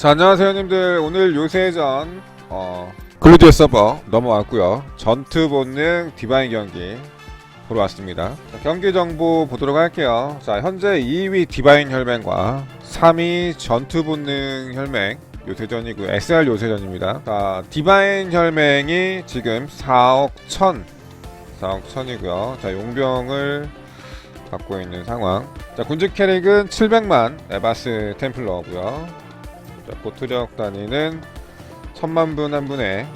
자 안녕하세요 형님들. 오늘 요새전 어, 글루디오 서버 넘어왔고요. 전투 본능 디바인 경기 보러 왔습니다. 자, 경기 정보 보도록 할게요. 자 현재 2위 디바인 혈맹과 3위 전투 본능 혈맹 요새전이고 SR 요새전입니다. 자 디바인 혈맹이 지금 4억 1000 4억 1000이고요. 자 용병을 갖고 있는 상황. 자 군직 캐릭은 700만 에바스 템플러고요 자, 고투력 단위는 천만 분 한 분에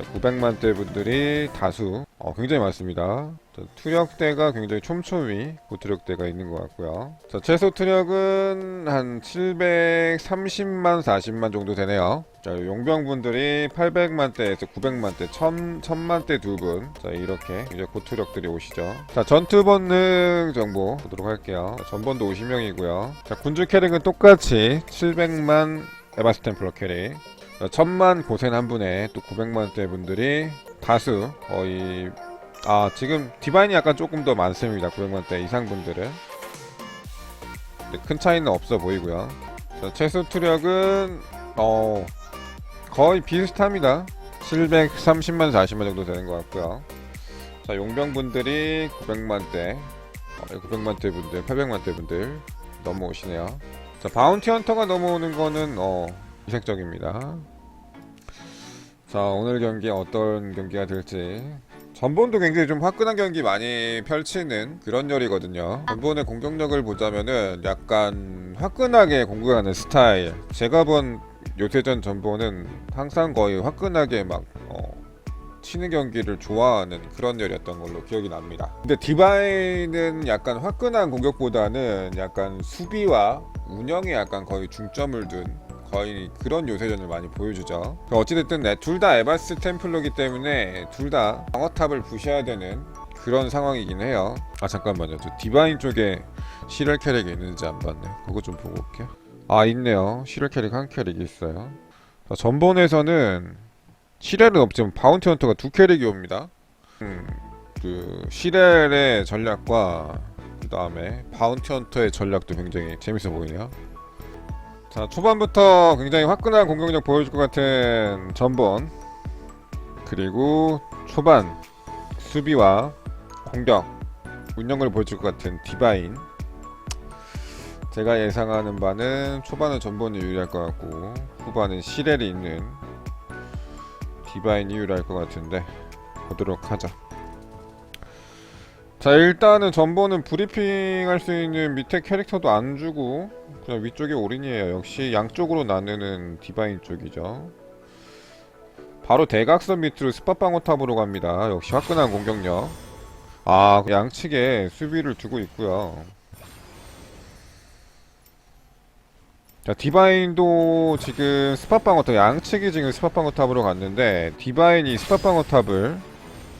900만대 분들이 다수 어, 굉장히 많습니다. 자, 투력대가 굉장히 촘촘히 고투력대가 있는 것 같고요. 자, 최소 투력은 한 730만 40만 정도 되네요. 자, 용병분들이 800만대에서 900만대, 1000, 1000만대 두 분. 자, 이렇게 이제 고투력들이 오시죠. 자, 전투 본능 정보 보도록 할게요. 자, 전번도 50명이고요. 자, 군주 캐릭은 똑같이 700만 에바스 템플러 캐릭. 자, 천만 고센 한 분에 또 900만대 분들이 다수 거의 아 지금 디바인이 약간 조금 더 많습니다. 900만대 이상 분들은. 네, 큰 차이는 없어 보이고요. 자, 최소 투력은 어 거의 비슷합니다. 730만 40만 정도 되는 것 같고요. 자 용병분들이 900만대 어, 900만대 분들 800만대 분들 넘어오시네요. 자 바운티 헌터가 넘어오는 거는 어 이색적입니다 자 오늘 경기 어떤 경기가 될지. 전본도 굉장히 좀 화끈한 경기 많이 펼치는 그런 열이거든요. 전본의 공격력을 보자면은 약간 화끈하게 공격하는 스타일. 제가 본 요새전 전본은 항상 거의 화끈하게 막 어, 치는 경기를 좋아하는 그런 열이었던 걸로 기억이 납니다. 근데 디바인은 약간 화끈한 공격보다는 약간 수비와 운영에 약간 거의 중점을 둔 거의 그런 요새전을 많이 보여주죠. 어찌됐든 네, 둘다 에바스 템플러기 때문에 둘 다 방어탑을 부셔야 되는 그런 상황이긴 해요. 아 잠깐만요. 저 디바인 쪽에 시럴 캐릭이 있는지 안 봤네. 그거 좀 보고 올게요. 아 있네요. 시럴 캐릭 한 캐릭이 있어요. 자, 전본에서는 시렐은 없지만 바운티 헌터가 두 캐릭이 옵니다. 음, 그 시렐의 전략과 그 다음에 바운티 헌터의 전략도 굉장히 재밌어 보이네요. 자 초반부터 굉장히 화끈한 공격력 보여줄 것 같은 전본. 그리고 초반 수비와 공격 운영을 보여줄 것 같은 디바인. 제가 예상하는 바는 초반은 전본이 유리할 것 같고 후반은 시렐이 있는 디바인이 유리할 것 같은데 보도록 하죠 자 일단은 전본은 브리핑 할 수 있는 밑에 캐릭터도 안 주고 그냥 위쪽이 올인이에요. 역시 양쪽으로 나누는 디바인 쪽이죠. 바로 대각선 밑으로 스팟방어탑으로 갑니다. 역시 화끈한 공격력. 아 양측에 수비를 두고 있고요. 자 디바인도 지금 스팟방어탑 양측이 지금 스팟방어탑으로 갔는데 디바인이 스팟방어탑을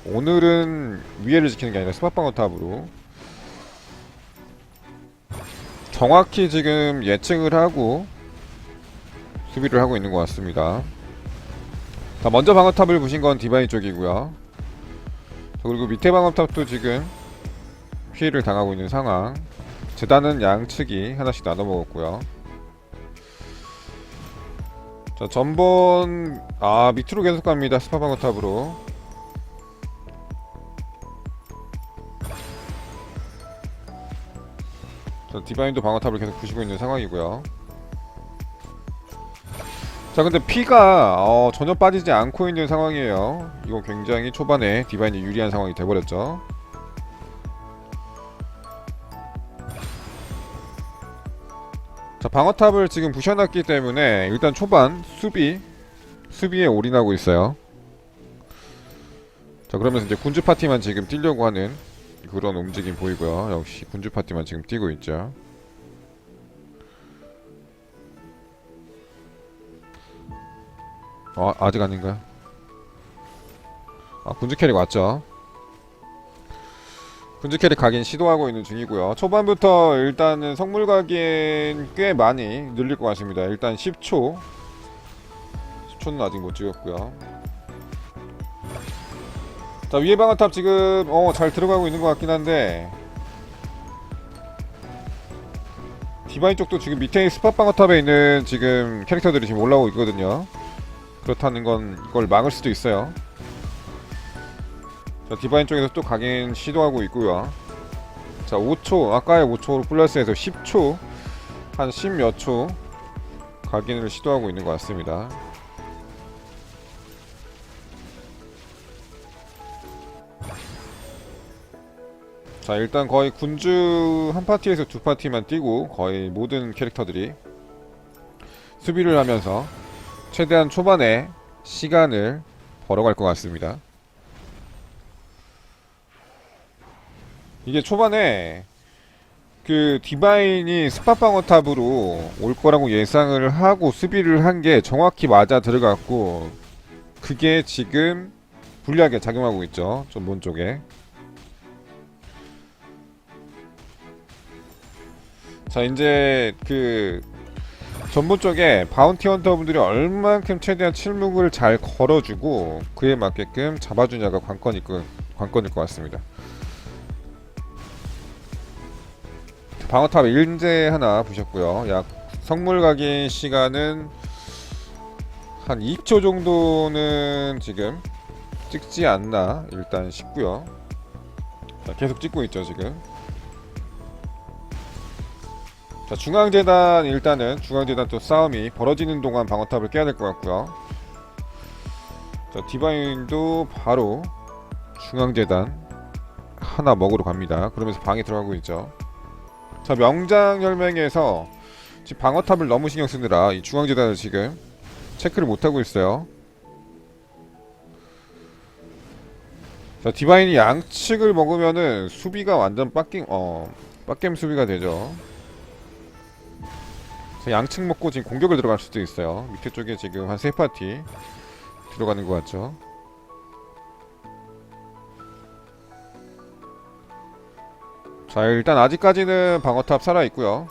오늘은 위에를 지키는 게 아니라 스팟방어 탑으로 정확히 지금 예측을 하고 수비를 하고 있는 것 같습니다. 자, 먼저 방어탑을 부신 건 디바인 쪽이고요. 자, 그리고 밑에 방어탑도 지금 피해를 당하고 있는 상황. 재단은 양측이 하나씩 나눠 먹었고요. 자, 전번 아 밑으로 계속 갑니다. 스파 방어탑으로. 자, 디바인도 방어탑을 계속 부시고 있는 상황이고요. 자 근데 피가 어, 전혀 빠지지 않고 있는 상황이에요. 이거 굉장히 초반에 디바인이 유리한 상황이 돼버렸죠. 자 방어탑을 지금 부셔놨기 때문에 일단 초반 수비 수비에 올인하고 있어요. 자 그러면서 이제 군주 파티만 지금 뛰려고 하는 그런 움직임 보이고요 역시 군주 파티만 지금 뛰고 있죠 어, 아직 아닌가요? 아, 군주 캐릭 왔죠. 군주 캐릭 가긴 시도하고 있는 중이고요. 초반부터 일단은 성물 가긴 꽤 많이 늘릴 것 같습니다. 일단 10초. 10초는 아직 못 찍었고요. 자, 위에 방어탑 지금 어, 잘 들어가고 있는 것 같긴 한데 디바인 쪽도 지금 밑에 스팟 방어탑에 있는 지금 캐릭터들이 지금 올라오고 있거든요. 그렇다는 건 이걸 막을 수도 있어요. 자, 디바인 쪽에서 또 각인 시도하고 있고요. 자, 5초, 아까의 5초로 플러스해서 10초, 한 10몇 초 각인을 시도하고 있는 것 같습니다. 자 일단 거의 군주 한 파티에서 두 파티만 뛰고 거의 모든 캐릭터들이 수비를 하면서 최대한 초반에 시간을 벌어갈 것 같습니다. 이게 초반에 그 디바인이 스팟방어탑으로 올 거라고 예상을 하고 수비를 한 게 정확히 맞아 들어갔고 그게 지금 불리하게 작용하고 있죠. 전본 쪽에. 자 이제 그 전부 쪽에 바운티 헌터분들이 얼만큼 최대한 침묵을 잘 걸어주고 그에 맞게끔 잡아주냐가 관건일 것, 관건일 것 같습니다. 방어탑 일제 하나 부셨고요. 약 성물 각인 시간은 한 2초 정도는 지금 찍지 않나 일단 싶고요. 자, 계속 찍고 있죠 지금. 자 중앙재단 일단은 중앙재단 또 싸움이 벌어지는 동안 방어탑을 깨야 될 것 같고요. 자 디바인도 바로 중앙재단 하나 먹으러 갑니다. 그러면서 방에 들어가고 있죠. 자 명장열맹에서 지금 방어탑을 너무 신경 쓰느라 이 중앙재단을 지금 체크를 못하고 있어요. 자 디바인이 양측을 먹으면은 수비가 완전 빡김 어 빡겜 수비가 되죠. 자, 양측 먹고 지금 공격을 들어갈 수도 있어요. 밑에 쪽에 지금 한 세 파티 들어가는 것 같죠. 자 일단 아직까지는 방어탑 살아 있고요.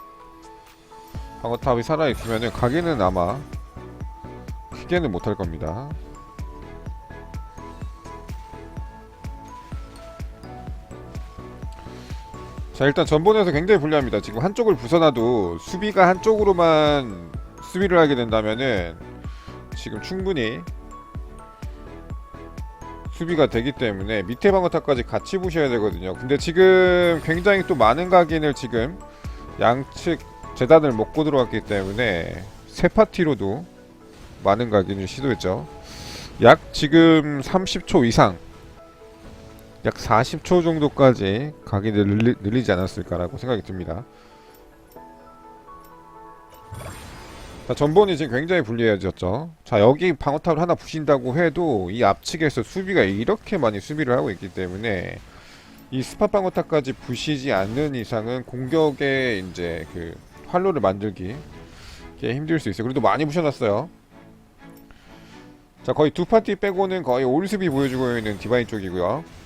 방어탑이 살아 있으면은 가게는 아마 크게는 못할 겁니다. 자 일단 전본에서 굉장히 불리합니다. 지금 한쪽을 부숴놔도 수비가 한쪽으로만 수비를 하게 된다면은 지금 충분히 수비가 되기 때문에 밑에 방어탑까지 같이 부셔야 되거든요. 근데 지금 굉장히 또 많은 각인을 지금 양측 재단을 먹고 들어왔기 때문에 세 파티로도 많은 각인을 시도했죠. 약 지금 30초 이상 약 40초 정도까지 각인을 늘리, 늘리지 않았을까라고 생각이 듭니다. 자, 전본이 지금 굉장히 불리해졌죠. 자, 여기 방어탑을 하나 부신다고 해도 이 앞측에서 수비가 이렇게 많이 수비를 하고 있기 때문에 이 스팟 방어탑까지 부시지 않는 이상은 공격에 이제 그 활로를 만들기 게 힘들 수 있어요. 그래도 많이 부셔놨어요. 자, 거의 두 파티 빼고는 거의 올 수비 보여주고 있는 디바인 쪽이고요.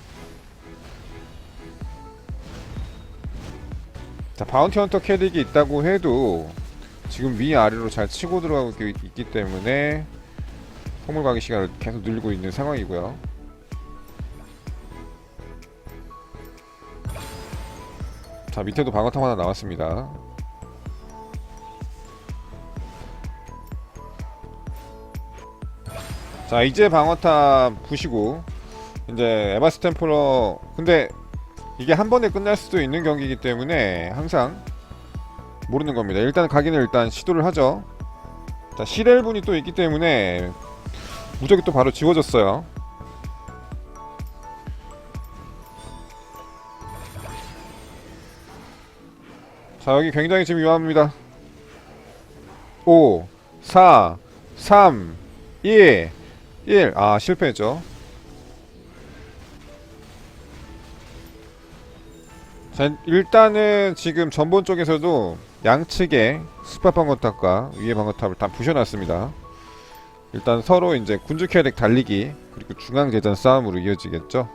자 바운티 헌터 캐릭이 있다고 해도 지금 위아래로 잘 치고 들어가고 있- 있기 때문에 선물 가기 시간을 계속 늘리고 있는 상황이고요. 자 밑에도 방어탑 하나 나왔습니다. 자 이제 방어탑 부시고 이제 에바스 템플러 근데 이게 한 번에 끝날 수도 있는 경기이기 때문에 항상 모르는 겁니다. 일단 각인을 일단 시도를 하죠. 자, 시렐분이 또 있기 때문에 무적이 또 바로 지워졌어요. 자, 여기 굉장히 지금 위험합니다. 5, 4, 3, 2, 1. 아, 실패했죠. 자, 일단은 지금 전본 쪽에서도 양측에 스파 방어탑과 위에 방어탑을 다 부셔놨습니다. 일단 서로 이제 군주 캐릭 달리기 그리고 중앙 재단 싸움으로 이어지겠죠.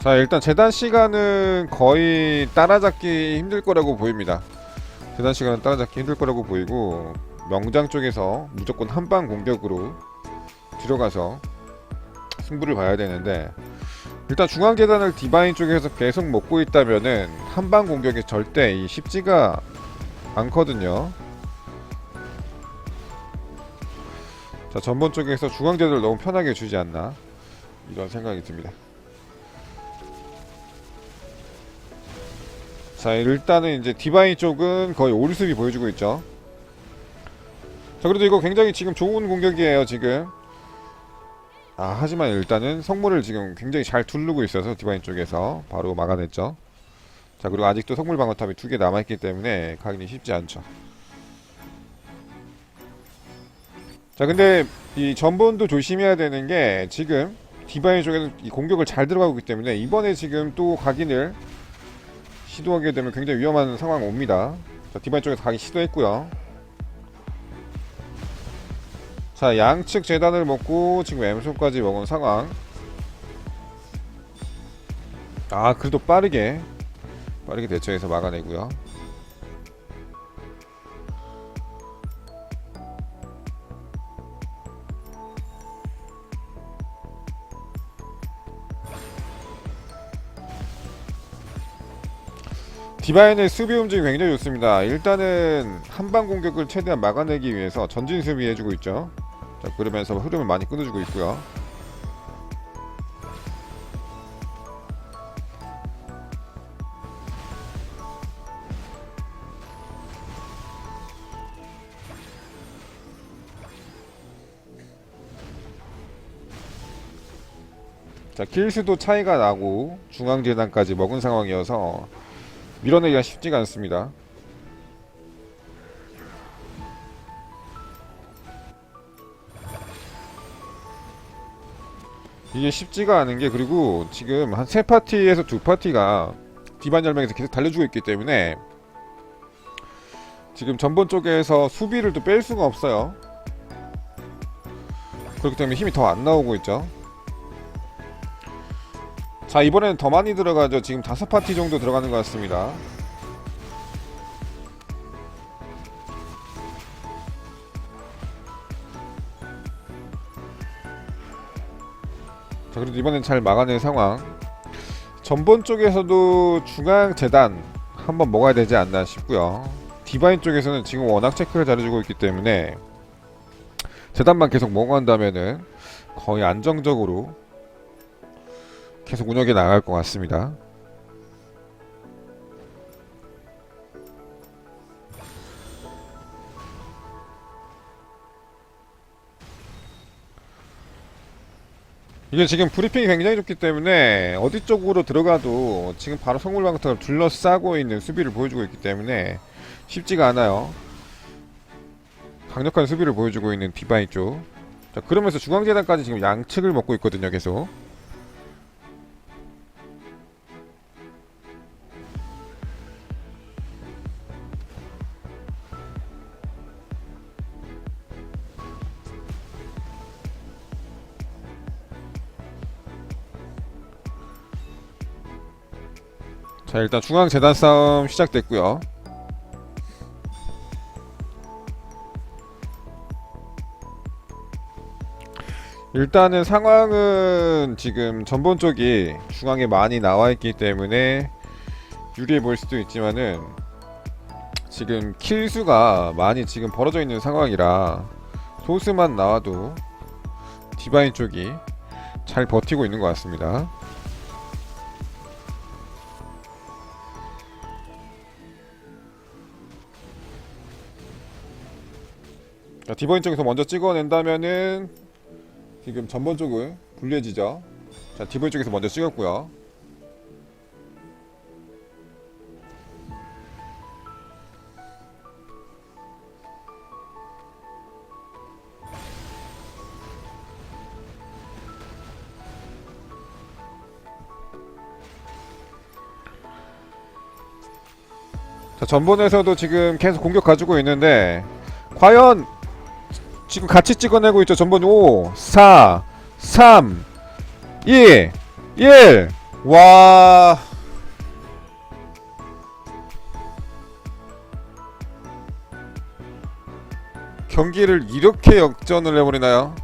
자 일단 재단 시간은 거의 따라잡기 힘들 거라고 보입니다. 재단 시간은 따라잡기 힘들 거라고 보이고 명장 쪽에서 무조건 한방 공격으로 들어가서 승부를 봐야 되는데 일단 중앙 계단을 디바인 쪽에서 계속 먹고 있다면은 한방 공격이 절대 이 쉽지가 않거든요. 자 전번 쪽에서 중앙 계단을 너무 편하게 주지 않나 이런 생각이 듭니다. 자 일단은 이제 디바인 쪽은 거의 올수비 보여주고 있죠. 자 그래도 이거 굉장히 지금 좋은 공격이에요 지금. 아 하지만 일단은 성물을 지금 굉장히 잘 두르고 있어서 디바인 쪽에서 바로 막아냈죠. 자 그리고 아직도 성물 방어탑이 두 개 남아있기 때문에 가기는 쉽지 않죠. 자 근데 이 전본도 조심해야 되는 게 지금 디바인 쪽에서 이 공격을 잘 들어가고 있기 때문에 이번에 지금 또 각인을 시도하게 되면 굉장히 위험한 상황 옵니다. 자 디바인 쪽에서 각인 시도했고요 자 양측 재단을 먹고 지금 엠소까지 먹은 상황 아 그래도 빠르게 빠르게 대처해서 막아내고요 디바인의 수비 움직임이 굉장히 좋습니다. 일단은 한방 공격을 최대한 막아내기 위해서 전진 수비 해주고 있죠. 자, 그러면서 흐름을 많이 끊어주고 있고요. 자, 킬수도 차이가 나고 중앙 재단까지 먹은 상황이어서 밀어내기가 쉽지가 않습니다. 이게 쉽지가 않은 게 그리고 지금 한 세 파티에서 두 파티가 디반 열맹에서 계속 달려주고 있기 때문에 지금 전본 쪽에서 수비를 또 뺄 수가 없어요. 그렇기 때문에 힘이 더 안 나오고 있죠. 자 이번에는 더 많이 들어가죠. 지금 다섯 파티 정도 들어가는 것 같습니다. 자 그래도 이번엔 잘 막아낸 상황. 전본 쪽에서도 중앙 재단 한번 먹어야 되지 않나 싶고요. 디바인 쪽에서는 지금 워낙 체크를 잘해주고 있기 때문에 재단만 계속 먹어간다면은 거의 안정적으로 계속 운영해 나갈 것 같습니다. 이게 지금 브리핑이 굉장히 좋기 때문에 어디 쪽으로 들어가도 지금 바로 성물방탄을 둘러싸고 있는 수비를 보여주고 있기 때문에 쉽지가 않아요. 강력한 수비를 보여주고 있는 디바인 쪽. 자 그러면서 중앙재단까지 지금 양측을 먹고 있거든요 계속. 자 일단 중앙 재단 싸움 시작됐고요. 일단은 상황은 지금 전본 쪽이 중앙에 많이 나와 있기 때문에 유리해 보일 수도 있지만은 지금 킬 수가 많이 지금 벌어져 있는 상황이라 소스만 나와도 디바인 쪽이 잘 버티고 있는 것 같습니다. 자, 디바인 쪽에서 먼저 찍어낸다면은 지금 전번 쪽은 불리해지죠. 자, 디바인 쪽에서 먼저 찍었고요. 자, 전본에서도 지금 계속 공격 가지고 있는데 과연 지금 같이 찍어내고 있죠. 전번 5, 4, 3, 2, 1. 와. 경기를 이렇게 역전을 해버리나요?